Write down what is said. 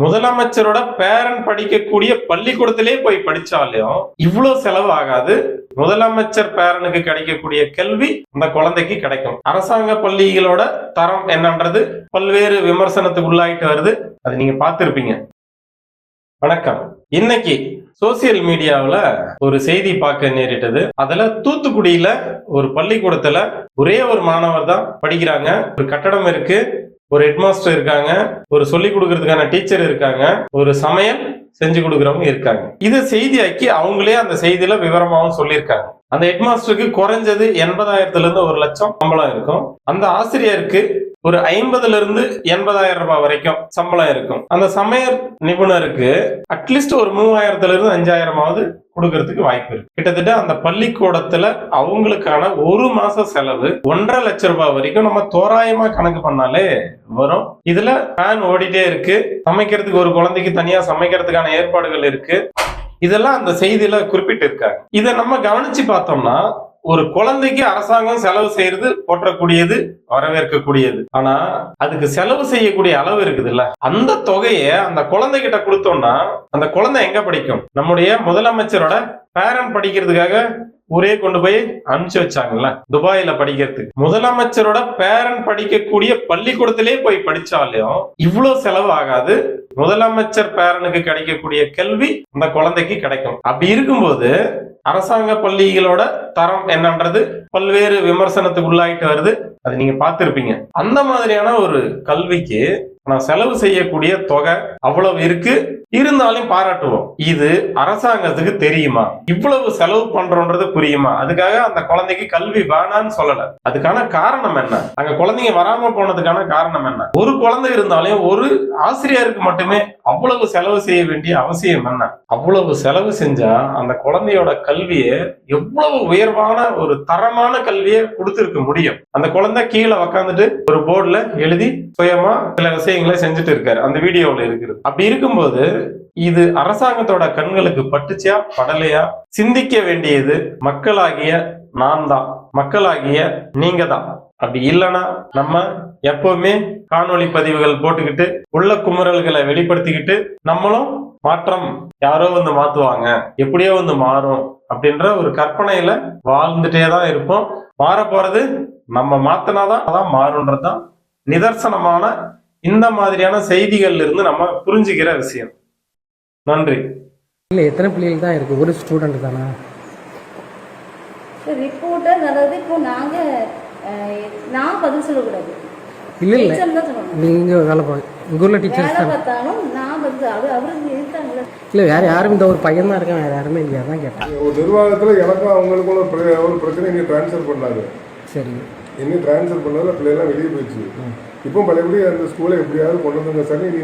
முதலமைச்சரோட பேரன் படிக்கக்கூடிய பள்ளிக்கூடத்திலே போய் படிச்சாலும் இவ்வளவு செலவு ஆகாது. முதலமைச்சர் பேரனுக்கு கிடைக்கக்கூடிய கல்வி அந்த குழந்தைக்கு கிடைக்கும். அரசாங்க பள்ளிகளோட தரம் என்னன்றது பல்வேறு விமர்சனத்துக்கு உள்ளாயிட்டு வருது. அது நீங்க பார்த்திருப்பீங்க. வணக்கம். இன்னைக்கு சோசியல் மீடியாவில் ஒரு செய்தி பார்க்க நேரிட்டது. அதுல தூத்துக்குடியில ஒரு பள்ளிக்கூடத்துல ஒரே ஒரு மாணவர் தான் படிக்கிறாங்க. ஒரு கட்டடம் இருக்கு ஒரு ஹெட்மாஸ்டர் இருக்காங்க ஒரு சொல்லி கொடுக்கறதுக்கான டீச்சர் இருக்காங்க ஒரு சமையல் செஞ்சு கொடுக்குறவங்க இருக்காங்க. இதை செய்தியாக்கி அவங்களே அந்த செய்தியில விவரமாகவும் சொல்லியிருக்காங்க. அந்த ஹெட்மாஸ்டருக்கு குறைஞ்சது எண்பதாயிரத்துல இருந்து ஒரு லட்சம் சம்பளம் இருக்கும். அந்த ஆசிரியருக்கு ஒரு ஐம்பதுல இருந்து எண்பதாயிரம் ரூபாய் வரைக்கும் சம்பளம் இருக்கும். அந்த சமையல் நிபுணருக்கு அட்லீஸ்ட் ஒரு மூவாயிரத்துல இருந்து அஞ்சாயிரமாவது கொடுக்கறதுக்கு வாய்ப்பு இருக்கு. கிட்டத்தட்ட அந்த பள்ளிக்கூடத்துல அவங்களுக்கான ஒரு மாச செலவு ஒன்றரை லட்சம் ரூபாய் வரைக்கும் நம்ம தோராயமா கணக்கு பண்ணாலே வரும். இதுல ஃபேன் ஓடிட்டே இருக்கு. சமைக்கிறதுக்கு ஒரு குழந்தைக்கு தனியா சமைக்கிறதுக்கான ஏற்பாடுகள் இருக்கு. இதெல்லாம் அந்த செய்தியில குறிப்பிட்டு இருக்காங்க இதை நம்ம கவனிச்சு பார்த்தோம்னா ஒரு குழந்தைக்கு அரசாங்கம் செலவு செய்யறது போற்றக்கூடியது வரவேற்கக்கூடியது. ஆனா அதுக்கு செலவு செய்யக்கூடிய அளவு இருக்குதுல்ல. அந்த தொகையை அந்த குழந்தைகிட்ட கொடுத்தோம்னா அந்த குழந்தை எங்க படிக்கும்? நம்முடைய முதலமைச்சரோட பேரன் படிக்கிறதுக்காக ஊரே கொண்டு போய் அனுப்பிச்சு வச்சாங்கல்ல துபாயில படிக்கிறதுக்கு. முதலமைச்சரோட பேரன் படிக்கக்கூடிய பள்ளிக்கூடத்திலே போய் படிச்சாலும் இவ்வளவு செலவு ஆகாது. முதலமைச்சர் பேரனுக்கு கிடைக்கக்கூடிய கல்வி அந்த குழந்தைக்கு கிடைக்கும். அப்படி இருக்கும்போது அரசாங்க பள்ளிகளோட தரம் என்னன்றது பல்வேறு விமர்சனத்துக்கு உள்ளாயிட்டு வருது. அது நீங்க பார்த்திருப்பீங்க. அந்த மாதிரியான ஒரு கல்விக்கு நான் செலவு செய்யக்கூடிய தொகை அவ்வளவு இருக்கு. இருந்தாலும் பாராட்டுவோம். இது அரசாங்கத்துக்கு தெரியுமா? இவ்வளவு செலவு பண்றோன்றது புரியுமா? அதுக்காக அந்த குழந்தைக்கு கல்வி வேணான்னு சொல்லல. அதுக்கான காரணம் என்ன? அங்க குழந்தைங்க வராம போனதுக்கான காரணம் என்ன? ஒரு குழந்தை இருந்தாலும் ஒரு ஆசிரியருக்கு மட்டுமே அவ்வளவு செலவு செய்ய வேண்டிய அவசியம் என்ன? அவ்வளவு செலவு செஞ்சா அந்த குழந்தையோட கல்வியை எவ்வளவு உயர்வான ஒரு தரமான கல்வியை கொடுத்துருக்க முடியும். அந்த குழந்தை கீழே உக்காந்துட்டு ஒரு போர்டுல எழுதி சுயமா சில விஷயங்களை செஞ்சுட்டு இருக்காரு. அந்த வீடியோவில் இருக்குது. அப்படி இருக்கும்போது இது அரசாங்கத்தோட கண்களுக்கு பட்டுச்சியா படலையா? சிந்திக்க வேண்டியது மக்களாகிய நான் தான் மக்களாகிய நீங்க தான் அப்படி இல்லைன்னா நம்ம எப்பவுமே காணொளி பதிவுகள் போட்டுக்கிட்டு உள்ள குமுறல்களை வெளிப்படுத்திக்கிட்டு நம்மளும் மாற்றம் யாரோ வந்து மாத்துவாங்க. எப்படியோ வந்து மாறும் அப்படின்ற ஒரு கற்பனையில வாழ்ந்துட்டே தான் இருப்போம். மாற போறது நம்ம மாத்தினாதான் அதான் மாறுன்றதுதான் நிதர்சனமான இந்த மாதிரியான செய்திகள்ல இருந்து நம்ம புரிஞ்சுக்கிற விஷயம். நன்றி. இல்லை எத்தனை பிள்ளைகள் தான் இருக்குது ஒரு ஸ்டூடெண்ட் தானா? ரிப்போர்ட்டர் அதாவது இப்போ நாங்க அஹ், நான் பதில் சொல்லக்கூடாது. இல்லை இல்லை. நீங்கள் வேலை பார்க்க உங்கள் ஊரில் டீச்சர்ஸ் வேலை தான் பார்த்தாலும் நான் பதில் அவர் அவருக்கு இருக்காங்களே இல்லை வேறு யாரும் இந்த ஒரு பையன் தான் இருக்கான். வேறு யாருமே இல்லையா? தான் கேட்டேன். ஒரு நிர்வாகத்தில் எனக்கும் அவங்களுக்கும் ஒரு பிர- ஒரு பிரச்சனை இங்கே ட்ரான்ஸ்ஃபர் பண்ணாரு. சரி. இன்னும் ட்ரான்ஸ்ஃபர் பண்ணால பிள்ளைலாம் வெளியே போயிடுச்சு. இப்போ பழையபடி அந்த ஸ்கூலை எப்படியாவது கொண்டு வந்துங்க சார். நீ